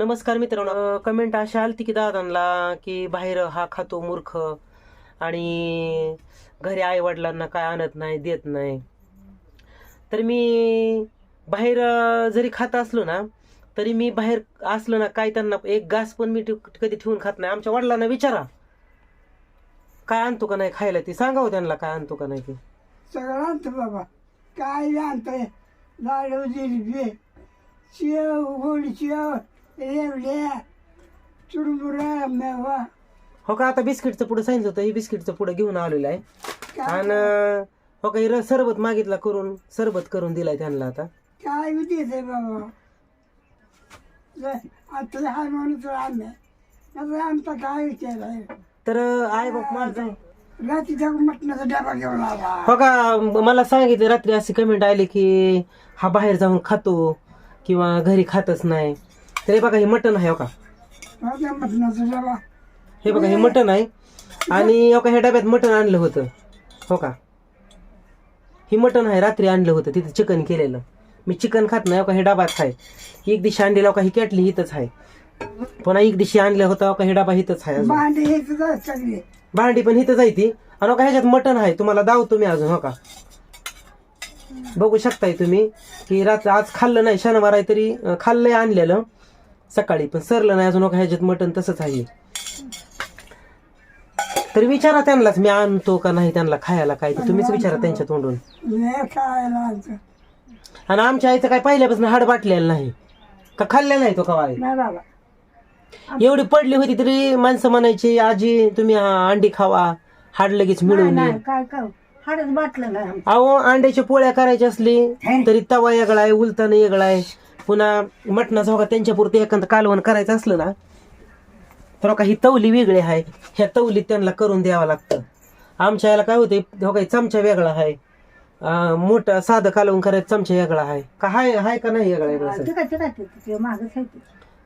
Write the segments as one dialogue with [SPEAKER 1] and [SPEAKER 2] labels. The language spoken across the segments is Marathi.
[SPEAKER 1] नमस्कार मित्रांनो. कमेंट अशा आलती की दादांना की बाहेर हा खातो मूर्ख. आणि घरी आई वडिलांना काय आणत नाही देत नाही. तर मी बाहेर जरी खात असलो ना तरी मी बाहेर असलो ना काय त्यांना एक घास पण मी कधी ठेवून खात नाही. आमच्या वडिलांना विचारा. काय आणतो का नाही खायला ती सांगावं त्यांना काय आणतो का नाही ते.
[SPEAKER 2] सगळं आणतो बाबा. काय आणतंय? लाडू जिलबी शेव गोड शेव रेवड्या चुरमुरा मेवा.
[SPEAKER 1] हो का आता बिस्किटचं पुढे सांगितलं होतं हे बिस्किटचं पुढे घेऊन आलेलं आहे. आणि हो का हे र- सरबत मागितला करून सरबत करून दिलाय त्यांना आता.
[SPEAKER 2] काय बी देते बाबा? आता लहान म्हणून तर आम्ही. आता आमचा काय विचार आहे?
[SPEAKER 1] तर आई बाप माझं
[SPEAKER 2] रात्रीच्या मटणाचा डबा घेऊन आला.
[SPEAKER 1] हो का मला सांगितलं रात्री अशी कमेंट आली की हा बाहेर जाऊन खातो किंवा घरी खातच नाही. तर हे बघा हे मटण आहे हो का?
[SPEAKER 2] मटणाचा
[SPEAKER 1] हे बघा हे मटण आहे. आणि हो का ह्या डब्यात मटण आणलं होतं. हो का? ही मटण आहे रात्री आणलं होतं तिथे चिकन केलेलं. मी चिकन खात नाही हो का हे डबात आहे एक दिवशी आणलेलं हो का ही कॅटली इथंच आहे. पुन्हा एक दिवशी आणलं होतं हो का हे डबा इथंच आहे अजून.
[SPEAKER 2] भांडी हे
[SPEAKER 1] पण इथं जायती आणि हो का ह्याच्यात मटण आहे तुम्हाला दावतो मी अजून हो का? बघू शकताय तुम्ही की रात्र आज खाल्लं नाही शनिवार आहे तरी खाल्लंय आणलेलं. सकाळी पण सरलं नाही अजून ह्याच्यात मटण तसंच आहे. तरी विचारा त्यांनाच मी आणतो का नाही त्यांना खायला काय ते. तुम्हीच विचारा त्यांच्या तोंडून. आणि आमच्या आईचं काय पहिल्यापासून हाड बाटलेलं नाही. का खाल्लेलं नाही तो का वाई
[SPEAKER 2] नाही बाबा.
[SPEAKER 1] एवढी पडली होती तरी माणसं म्हणायची आजी तुम्ही हा अंडी खावा हाड लगेच
[SPEAKER 2] नाही
[SPEAKER 1] अहो अंड्याच्या पोळ्या करायची असली तरी तवा वेगळा आहे उलताना वेगळा आहे. पुन्हा मटणाचा होका त्यांच्या पुरते एखादं कालवण करायचं असलं ना तर का ही तवली वेगळी आहे. ह्या तवलीत त्यांना करून द्यावं लागतं. आमच्या याला काय होते हो काही चमचा वेगळा आहे. मोठं साधं कालवण करायचं चमचा वेगळा आहे. का हाय हाय का नाही वेगळा असं?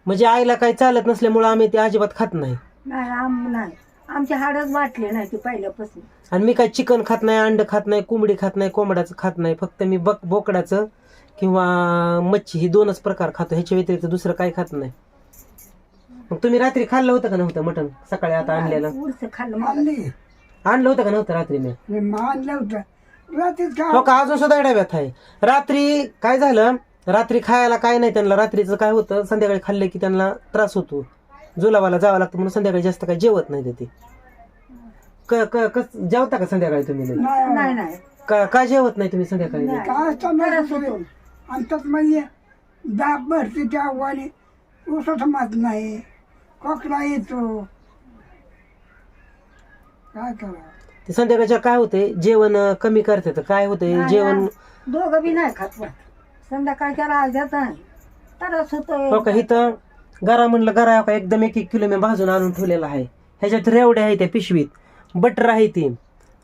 [SPEAKER 1] म्हणजे आईला काही चालत नसल्यामुळे आम्ही ते अजिबात खात नाही.
[SPEAKER 2] नाही आम नाही. आमचे हाडच वाटले नाही ते पहिल्यापासून.
[SPEAKER 1] आणि मी काय चिकन खात नाही अंड खात नाही कोंबडी खात नाही कोंबड्याचं खात नाही. फक्त मी बक बोकडाचं किंवा मच्छी ही दोनच प्रकार खातो ह्याच्या व्यतिरिक्त दुसरं काही खात नाही. मग तुम्ही रात्री खाल्लं होतं का नव्हतं मटण? सकाळी आता आणलेलं.
[SPEAKER 2] खाल्लं
[SPEAKER 1] आणलं. होतं का नव्हतं रात्री मी?
[SPEAKER 2] मानलं होतं. रात्रीच
[SPEAKER 1] हो का अजून सुद्धा डब्यात आहे. रात्री काय झालं? रात्री खायला काय नाही त्यांना रात्रीचं काय होतं? संध्याकाळी खाल्लं की त्यांना त्रास होतो. जुलाबाला जावं लागतं म्हणून संध्याकाळी जास्त काही जेवत नाही ते. क क- कस जेवता का संध्याकाळी तुम्ही? लई?
[SPEAKER 2] नाही नाही.
[SPEAKER 1] का का जेवत नाही तुम्ही संध्याकाळी?
[SPEAKER 2] काय अंतात म्हणजे दाब भरते त्या वाणी उसत मात नाही. खोकला येतो. काय करा
[SPEAKER 1] ते संध्याकाळच्या काय होते जेवण कमी करते तर काय होते जेवण
[SPEAKER 2] दोघं बी नाही खात. संध्याकाळच्या नाही तरच
[SPEAKER 1] हो इथं गरा म्हणलं गरा का? एकदम एक एक किलो मी भाजून आणून ठेवलेला आहे. ह्याच्यात रेवड्या आहे त्या पिशवीत. बटर आहे ती.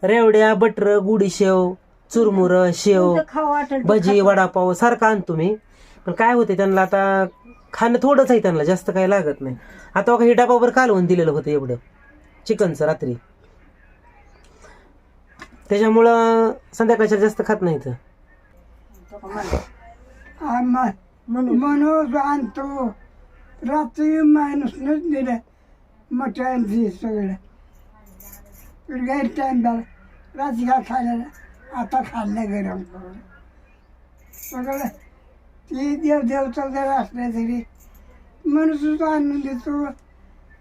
[SPEAKER 1] रेवड्या बटर गुडी शेव चुरमुर शेव भजी वडापाव सारखं आणतो मी पण काय होते त्यांना आता खाणं थोडंच आहे त्यांना जास्त काही लागत नाही. आता बघा हे डबावर कालवून दिलेलं होतं एवढं. चिकनचं रात्री. त्याच्यामुळं संध्याकाळच्या जास्त खात नाहीत.
[SPEAKER 2] म्हणून आणतो. रात्री माणूसनच दिलं. मटण सगळं. गैर टाइम झाला. रात्री खायला आता खाल्लं गरम करून. सगळं ती देव देवता जर असल्या तरी माणूसच आणून देतो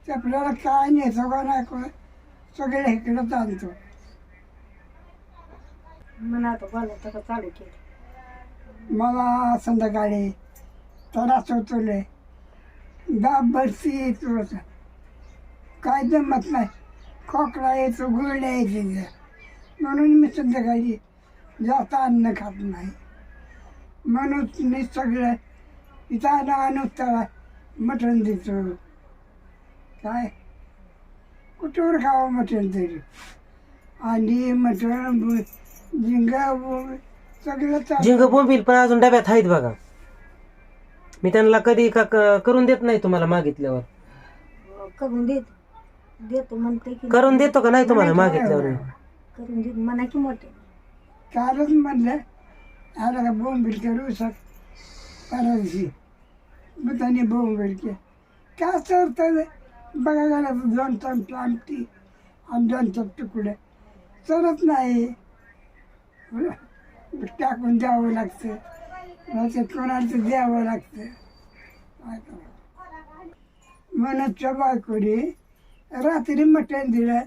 [SPEAKER 2] ते आपल्याला काय नेतो का नाही का सगळं इकडंच आणतो
[SPEAKER 3] म्हणा आता बोलायचं का चालू केलं.
[SPEAKER 2] मला संध्याकाळी त्रास होतो लय दाब भरती येतो. काय जमत नाही. खोकला येतो गुळण्या येते म्हणून मी संध्याकाळी जास्त अन्न खात नाही. म्हणून मी सगळं इथं आणून आणून त्याला मटण देतो. काय? कुठवर खावं मटण तरी? अंडी मटण झिंगा सगळं.
[SPEAKER 1] झिंग बोंबील पण अजून डब्यात आहेत बघा. मी त्यांना कधी का क- करून देत नाही तुम्हाला मागितल्यावर.
[SPEAKER 3] करून देत देतो म्हणते की
[SPEAKER 1] करून देतो का नाही तुम्हाला मागितल्यावर?
[SPEAKER 3] करून देत म्हणा की मोठे.
[SPEAKER 2] कालच म्हणलं आला का बोंब करू सक परवाची मग त्याने बोंबील के काय चरतं बघा गेला दोन चमचे आमटी आणि दोन चमचे तुकडे. चरत नाही. टाकून द्यावं लागतं. मग कोणाचं द्यावं लागतं. काय करावं? रात्री मटण दिलं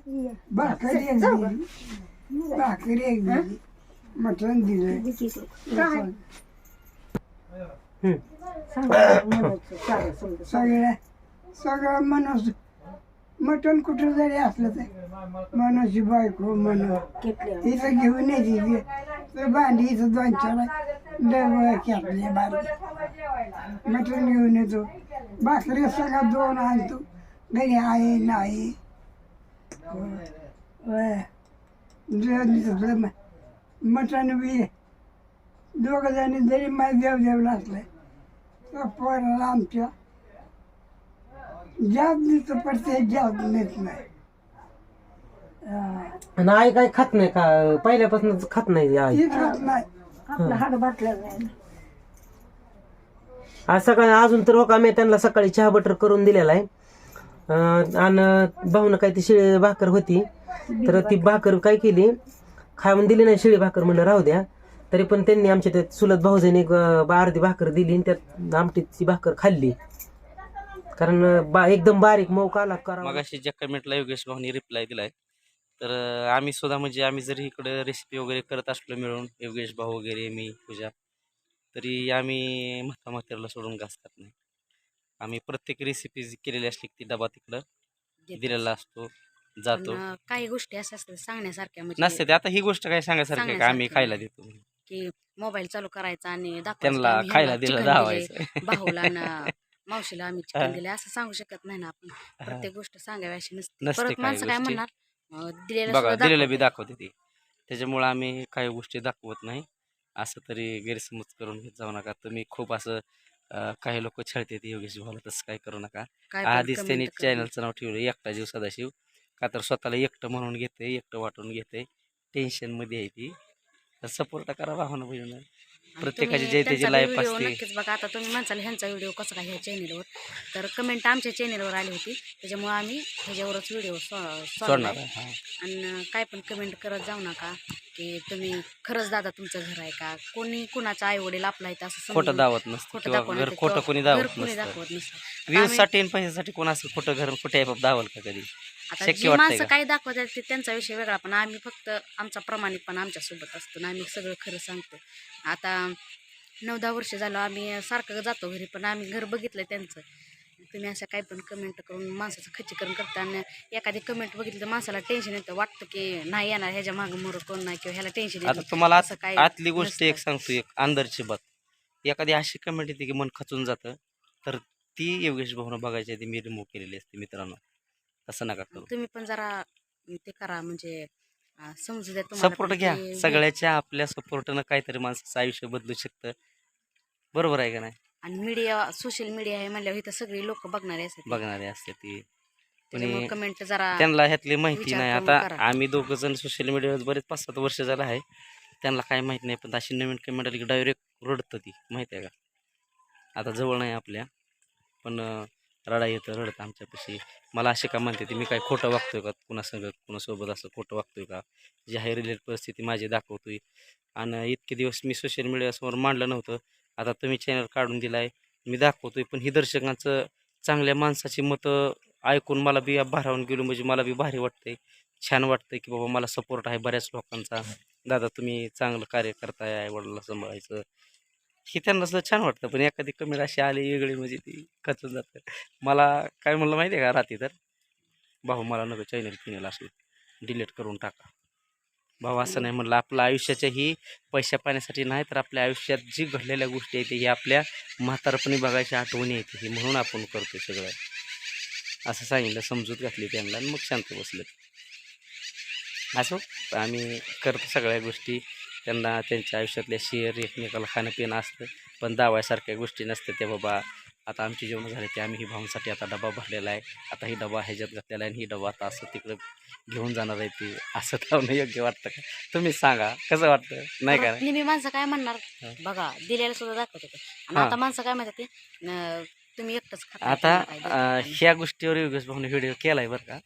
[SPEAKER 2] भाकरी एक दिली भाकरी एक दिली. मटण. दिलं. सगळ्या सगळं मनोज मटण कुठं जरी असलं तर मनोजची बायको मनोज. इथं घेऊन येते ती. तर भांडी इथं दोन चार डबळ खेळले बारके. मटण घेऊन येतो. भाकरी सगळं दोन आणतो. घरी आहे नाही म- मटण बी दोघ जणी जरी माझ्या देव देवला असले पोराला आमच्या जास्त दिसतं पडते जास्त नेत नाही.
[SPEAKER 1] आणि आई काय खात नाही का? पहिल्यापासूनच खात नाही आई.
[SPEAKER 2] ती खात नाही.
[SPEAKER 3] आपलं हाड बाटलं नाही.
[SPEAKER 1] आज सकाळी अजून तर हो मी त्यांना सकाळी चहा बटर करून दिलेला आहे. आणि भाऊनं काय ती शिळी भाकर होती तर ती भाकर काय केली खाऊन दिली नाही शिळी भाकर म्हणलं राहू द्या. तरी पण त्यांनी आमच्या त्यात चुलत भाऊजाने एक बा- अर्धी भाकर दिली आणि त्यात आमटीची भाकर खाल्ली. कारण बा एकदम बारीक मऊ काला करा
[SPEAKER 4] मगाशी ज्या कमेंटला योगेश भाऊनी रिप्लाय दिलाय. तर आम्ही सुद्धा म्हणजे आम्ही जरी इकडे रेसिपी वगैरे करत असलो मिळून योगेश भाऊ वगैरे मी पूजा तरी आम्ही म्हाता म्हातेरला सोडून घासतात नाही. आम्ही प्रत्येक रेसिपी केलेली असली की ती डबा तिकडं दिलेला असतो जातो.
[SPEAKER 5] पण, काही गोष्टी अशा असतात सांगण्यासारख्या म्हणजे
[SPEAKER 4] नसते ते आता ही गोष्ट काय सांगायसारखी आहे का? आम्ही
[SPEAKER 5] सांगण्यासारखी
[SPEAKER 4] खायला देतो म्हणून.
[SPEAKER 5] की मोबाईल चालू करायचा आणि दाखवायचं की
[SPEAKER 4] त्यांना
[SPEAKER 5] आम्ही
[SPEAKER 4] खायला
[SPEAKER 5] ह्यांना
[SPEAKER 4] दिलं
[SPEAKER 5] chicken
[SPEAKER 4] धावायचं
[SPEAKER 5] भाऊला ना मावशीला आम्ही
[SPEAKER 4] हा.
[SPEAKER 5] चिकन दिले असं सांगू शकत नाही ना आपण. प्रत्येक गोष्ट सांगावी अशी नसते.
[SPEAKER 4] नसते
[SPEAKER 5] परत
[SPEAKER 4] काही
[SPEAKER 5] माणसं काय
[SPEAKER 4] गोष्टी.
[SPEAKER 5] म्हणणार? अं, दिलेलं
[SPEAKER 4] बघा
[SPEAKER 5] सुद्धा
[SPEAKER 4] दिलेलं बी
[SPEAKER 5] दाखवते.
[SPEAKER 4] दाखवते ती. त्याच्यामुळं आम्ही काही गोष्टी दाखवत नाही. असं तरी गैरसमज करून घेत जाऊ नका. तुम्ही खूप असं काही लोक छळते ती योगेश भाऊला तसं काही करू नका.
[SPEAKER 5] काय पण
[SPEAKER 4] आधीच त्यांनी. चॅनलचं नाव ठेवलं एकटा जीव सदाशिव. का तर स्वतःला एकटं म्हणून घेते एकटं वाटून घेते टेन्शनमध्ये आहे ती. तर सपोर्ट करा भावना बहिणीनं.
[SPEAKER 5] आणि
[SPEAKER 4] प्रत्येकाची जे त्याची लाईफ
[SPEAKER 5] व्हिडिओ
[SPEAKER 4] असते.
[SPEAKER 5] नक्कीच बघा. आता तुम्ही म्हणसाल ह्यांचा व्हिडिओ कसा काय ह्या चॅनेलवर तर कमेंट आमच्या चॅनेलवर आली होती. त्याच्यामुळे आम्ही ह्याच्यावरच व्हिडिओ
[SPEAKER 4] सोडणार आहे. हा.
[SPEAKER 5] आणि काय पण कमेंट करत जाऊ नका की तुम्ही खरंच दादा तुमचं घर आहे का? कोणी कुणाचा आई वडील आपला आहे असं
[SPEAKER 4] खोटं
[SPEAKER 5] समजून
[SPEAKER 4] दावत नसतं.
[SPEAKER 5] खोटं
[SPEAKER 4] किंवा घर खोटं कोणी
[SPEAKER 5] घर
[SPEAKER 4] दावत
[SPEAKER 5] कोणी
[SPEAKER 4] नसतं.
[SPEAKER 5] दाखवत नसतं. आता
[SPEAKER 4] व्ह्यूज
[SPEAKER 5] आम्ही-
[SPEAKER 4] साठी आणि पैशासाठी कोण असं खोटं घर खोटे ऐप दावल का कधी?
[SPEAKER 5] आता
[SPEAKER 4] शक्य
[SPEAKER 5] जी
[SPEAKER 4] वाटतंय
[SPEAKER 5] माणसं
[SPEAKER 4] का?
[SPEAKER 5] काय दाखवतात ते त्यांचा विषय वेगळा पण आम्ही फक्त आमचा प्रामाणिकपणा आमच्यासोबत असतो आणि आम्ही सगळं खरं सांगतो. आता नऊ दहा वर्ष झालं आम्ही सारखं जातो घरी पण आम्ही घर बघितलं त्यांचं. तुम्ही असं काय पण कमेंट करून माणसाचं खच्चीकरण करता आणि एखादी कमेंट बघितली तर माणसाला टेन्शन येतं. वाटतं की नाही येणार ह्याच्या मागं मोर कोण नाही किंवा ह्याला टेन्शन
[SPEAKER 4] आता
[SPEAKER 5] येतं
[SPEAKER 4] तुम्हाला
[SPEAKER 5] असं काही
[SPEAKER 4] आतली गोष्ट एक. सांगतो एक अंदरची बात. एखादी अशी कमेंट येते की मन खचून जातं तर ती योगेश भाऊनं बघायची आधी मी रिमूव्ह केलेली असते मित्रांनो. तसं नका करू.
[SPEAKER 5] तुम्ही पण जरा ते करा म्हणजे अं, समजू द्या तुम्हाला
[SPEAKER 4] सपोर्ट
[SPEAKER 5] पण
[SPEAKER 4] घ्या.
[SPEAKER 5] की
[SPEAKER 4] सगळ्याच्या आपल्या सपोर्टनं काहीतरी माणसाचं आयुष्य बदलू शकतं. बरोबर आहे का नाही?
[SPEAKER 5] आणि मीडिया सोशल मीडिया आहे म्हणल्यावर इथं सगळी लोक बघणारे असतात.
[SPEAKER 4] बघणारे असते ती. कोणी
[SPEAKER 5] कमेंट जरा
[SPEAKER 4] त्यांना ह्यातली माहिती
[SPEAKER 5] विचार
[SPEAKER 4] नाही.
[SPEAKER 5] करून
[SPEAKER 4] आता
[SPEAKER 5] करा.
[SPEAKER 4] आम्ही दोघं जण सोशल मीडियावर बरेच पाच सात वर्ष झालं आहे. त्यांना काय माहीत नाही पण अशी नवीन कमेंट आली की डायरेक्ट रडतं ती. माहिती आहे का? आता जवळ नाही आपल्या. पण अं, रडा येतं रडतं आमच्यापाशी. मला असे का म्हणते ती मी काय खोटं वागतोय का? कुणासंग कुणासोबत असं खोटं वागतोय का? जी आहे रिलेट परिस्थिती माझी दाखवतोय. आणि इतके दिवस मी सोशल मीडियासमोर मांडलं नव्हतं. आता तुम्ही चॅनल काढून दिलाय मी दाखवतोय. पण ही दर्शकांचं चांगल्या माणसाची मतं ऐकून मला बी भारावून गेलो. म्हणजे मला बी भारी वाटतंय. छान वाटतंय की बाबा मला सपोर्ट आहे बऱ्याच लोकांचा. दादा तुम्ही चांगलं कार्य करताय आई वडिलांना सांभाळायचं. हे त्यांना सुद्धा छान वाटतं पण एखादी कमी अशी आली वेगळी म्हणजे ती खचून जातं. मला काय म्हणलं माहिती आहे का रात्री तर? भाऊ मला नको चॅनल पिनेल असलं डिलीट करून टाका. भाऊ असं नाही म्हणलं आपलं आयुष्याच्याही पैशा पाण्यासाठी नाही तर आपल्या आयुष्यात जी घडलेल्या गोष्टी आहेत ही आपल्या म्हातारपणी बघायची आठवणी येते ही म्हणून आपण करतो सगळं. असं सांगितलं समजूत घातली त्यांना आणि मग शांत बसलं. असो आम्ही करतो सगळ्या गोष्टी. त्यांना त्यांच्या आयुष्यातल्या शेअर एकमेकाला खाणं पिणं असतं पण दावायसारख्या गोष्टी नसतात त्या बाबा. आता आमची जेवण झाले ते आम्ही ही भाऊंसाठी आता डबा भरलेला आहे. आता ही डबा ह्याच्यात घातलेला आहे आणि ही डबा आता असं तिकडं घेऊन जाणार आहे ती. असं लावणं योग्य वाटतं का? तुम्ही सांगा कसं वाटतं? नाही का?
[SPEAKER 5] नेहमी माणसं काय म्हणणार. बघा दिलेलं सुद्धा दाखवत होते आणि. आता माणसं काय म्हणतात ते? तुम्ही एकटंच खाता
[SPEAKER 4] आता. ह्या गोष्टीवर योगेश भाऊने व्हिडिओ केलाय बरं का?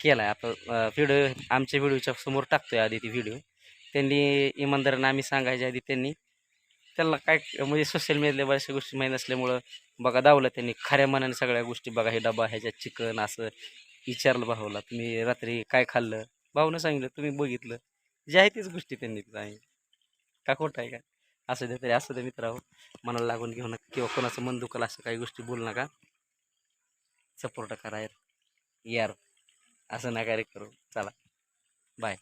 [SPEAKER 4] केलाय. आता व्हिडिओ आमच्या व्हिडिओच्या समोर टाकतोय आधी ती व्हिडिओ. त्यांनी इमानदारांना आम्ही सांगायच्या आधी त्यांनी त्यांना काय म्हणजे सोशल मीडियातल्या बऱ्याचशा गोष्टी माहीत नसल्यामुळं बघा दावलं त्यांनी. खऱ्या मनाने सगळ्या गोष्टी बघा हे डबा ह्याच्यात चिकन असं विचारलं भाऊला तुम्ही रात्री काय खाल्लं? भाऊनं सांगितलं तुम्ही बघितलं. जे आहे तीच गोष्टी त्यांनी तिथं का खोटं आहे का? असं दे तरी असं दे मित्रांनो हो. मनाला लागून घेऊ नका किंवा कोणाचं मन दुखलं असं काही गोष्टी बोलू नका. सपोर्ट करा यार. यार. असं नका रे करू. चला. बाय